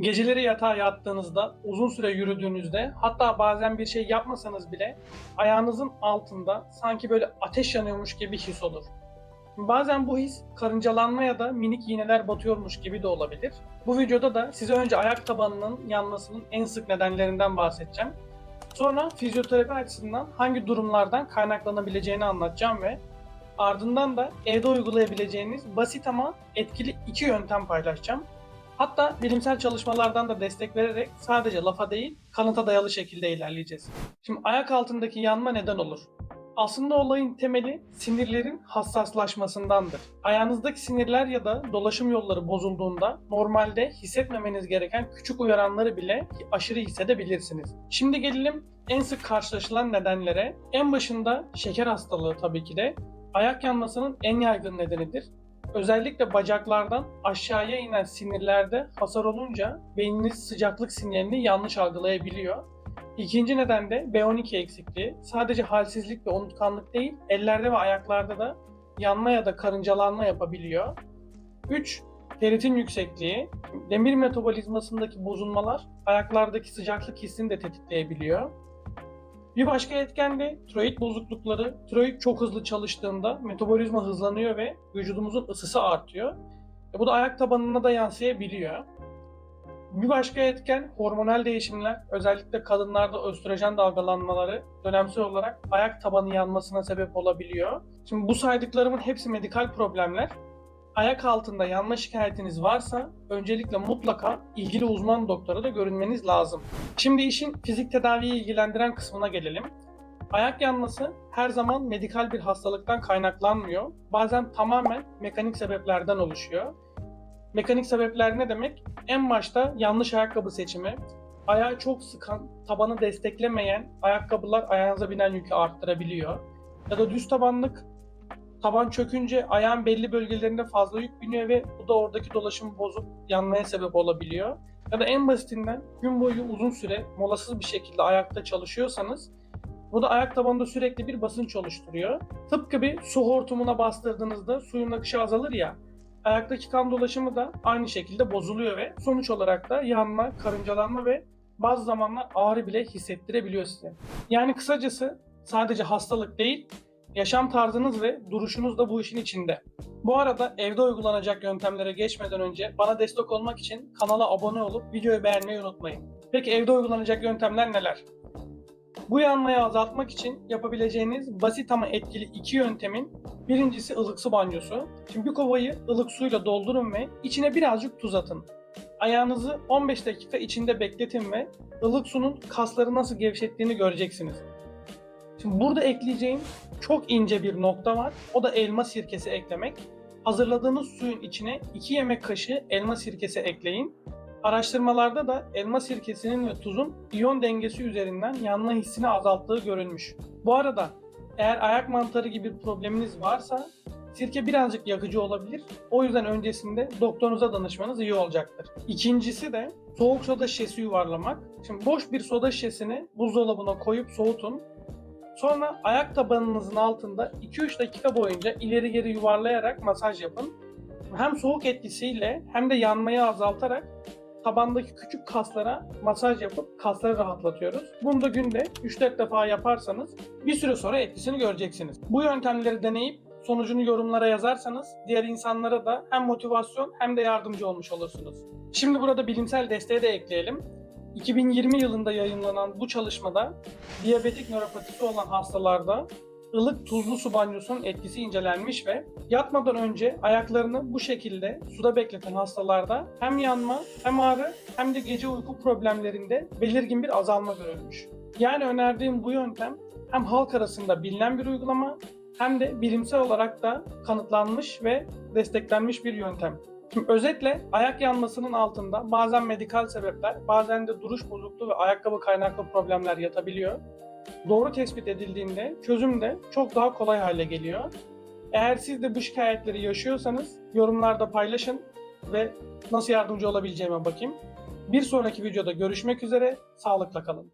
Geceleri yatağa yattığınızda, uzun süre yürüdüğünüzde, hatta bazen bir şey yapmasanız bile ayağınızın altında sanki böyle ateş yanıyormuş gibi his olur. Bazen bu his karıncalanma ya da minik iğneler batıyormuş gibi de olabilir. Bu videoda da size önce ayak tabanının yanmasının en sık nedenlerinden bahsedeceğim. Sonra fizyoterapi açısından hangi durumlardan kaynaklanabileceğini anlatacağım ve ardından da evde uygulayabileceğiniz basit ama etkili iki yöntem paylaşacağım. Hatta bilimsel çalışmalardan da destek vererek sadece lafa değil kanıta dayalı şekilde ilerleyeceğiz. Şimdi ayak altındaki yanma neden olur? Aslında olayın temeli sinirlerin hassaslaşmasındandır. Ayağınızdaki sinirler ya da dolaşım yolları bozulduğunda normalde hissetmemeniz gereken küçük uyaranları bile aşırı hissedebilirsiniz. Şimdi gelelim en sık karşılaşılan nedenlere. En başında şeker hastalığı tabii ki de ayak yanmasının en yaygın nedenidir. Özellikle bacaklardan aşağıya inen sinirlerde hasar olunca beyniniz sıcaklık sinyalini yanlış algılayabiliyor. İkinci neden de B12 eksikliği. Sadece halsizlik ve unutkanlık değil, ellerde ve ayaklarda da yanma ya da karıncalanma yapabiliyor. 3. Ferritin yüksekliği. Demir metabolizmasındaki bozulmalar ayaklardaki sıcaklık hissini de tetikleyebiliyor. Bir başka etken de tiroid bozuklukları. Tiroid çok hızlı çalıştığında metabolizma hızlanıyor ve vücudumuzun ısısı artıyor. E bu da ayak tabanına da yansıyabiliyor. Bir başka etken hormonal değişimler. Özellikle kadınlarda östrojen dalgalanmaları dönemsel olarak ayak tabanı yanmasına sebep olabiliyor. Şimdi bu saydıklarımın hepsi medikal problemler. Ayak altında yanma şikayetiniz varsa öncelikle mutlaka ilgili uzman doktora da görünmeniz lazım. Şimdi işin fizik tedaviyi ilgilendiren kısmına gelelim. Ayak yanması her zaman medikal bir hastalıktan kaynaklanmıyor. Bazen tamamen mekanik sebeplerden oluşuyor. Mekanik sebepler ne demek? En başta yanlış ayakkabı seçimi, ayağı çok sıkan, tabanı desteklemeyen ayakkabılar ayağınıza binen yükü arttırabiliyor. Ya da düz tabanlık, taban çökünce ayağın belli bölgelerinde fazla yük biniyor ve bu da oradaki dolaşımı bozup yanmaya sebep olabiliyor. Ya da en basitinden gün boyu uzun süre molasız bir şekilde ayakta çalışıyorsanız bu da ayak tabanında sürekli bir basınç oluşturuyor. Tıpkı bir su hortumuna bastırdığınızda suyun akışı azalır ya, ayaktaki kan dolaşımı da aynı şekilde bozuluyor ve sonuç olarak da yanma, karıncalanma ve bazı zamanlar ağrı bile hissettirebiliyor size. Yani kısacası sadece hastalık değil, yaşam tarzınız ve duruşunuz da bu işin içinde. Bu arada evde uygulanacak yöntemlere geçmeden önce bana destek olmak için kanala abone olup videoyu beğenmeyi unutmayın. Peki evde uygulanacak yöntemler neler? Bu yanmayı azaltmak için yapabileceğiniz basit ama etkili iki yöntemin birincisi ılık su banyosu. Şimdi bir kovayı ılık suyla doldurun ve içine birazcık tuz atın. Ayağınızı 15 dakika içinde bekletin ve ılık sunun kasları nasıl gevşettiğini göreceksiniz. Şimdi burada ekleyeceğim çok ince bir nokta var. O da elma sirkesi eklemek. Hazırladığınız suyun içine 2 yemek kaşığı elma sirkesi ekleyin. Araştırmalarda da elma sirkesinin ve tuzun iyon dengesi üzerinden yanma hissini azalttığı görülmüş. Bu arada eğer ayak mantarı gibi bir probleminiz varsa sirke birazcık yakıcı olabilir. O yüzden öncesinde doktorunuza danışmanız iyi olacaktır. İkincisi de soğuk soda şişesi yuvarlamak. Şimdi boş bir soda şişesini buzdolabına koyup soğutun. Sonra ayak tabanınızın altında 2-3 dakika boyunca ileri geri yuvarlayarak masaj yapın. Hem soğuk etkisiyle hem de yanmayı azaltarak tabandaki küçük kaslara masaj yapıp kasları rahatlatıyoruz. Bunu da günde 3-4 defa yaparsanız bir süre sonra etkisini göreceksiniz. Bu yöntemleri deneyip sonucunu yorumlara yazarsanız diğer insanlara da hem motivasyon hem de yardımcı olmuş olursunuz. Şimdi burada bilimsel desteği de ekleyelim. 2020 yılında yayınlanan bu çalışmada diyabetik nöropatisi olan hastalarda ılık tuzlu su banyosunun etkisi incelenmiş ve yatmadan önce ayaklarını bu şekilde suda bekleten hastalarda hem yanma hem ağrı hem de gece uyku problemlerinde belirgin bir azalma görülmüş. Yani önerdiğim bu yöntem hem halk arasında bilinen bir uygulama hem de bilimsel olarak da kanıtlanmış ve desteklenmiş bir yöntem. Şimdi özetle ayak yanmasının altında bazen medikal sebepler, bazen de duruş bozukluğu ve ayakkabı kaynaklı problemler yatabiliyor. Doğru tespit edildiğinde çözüm de çok daha kolay hale geliyor. Eğer siz de bu şikayetleri yaşıyorsanız yorumlarda paylaşın ve nasıl yardımcı olabileceğime bakayım. Bir sonraki videoda görüşmek üzere, sağlıkla kalın.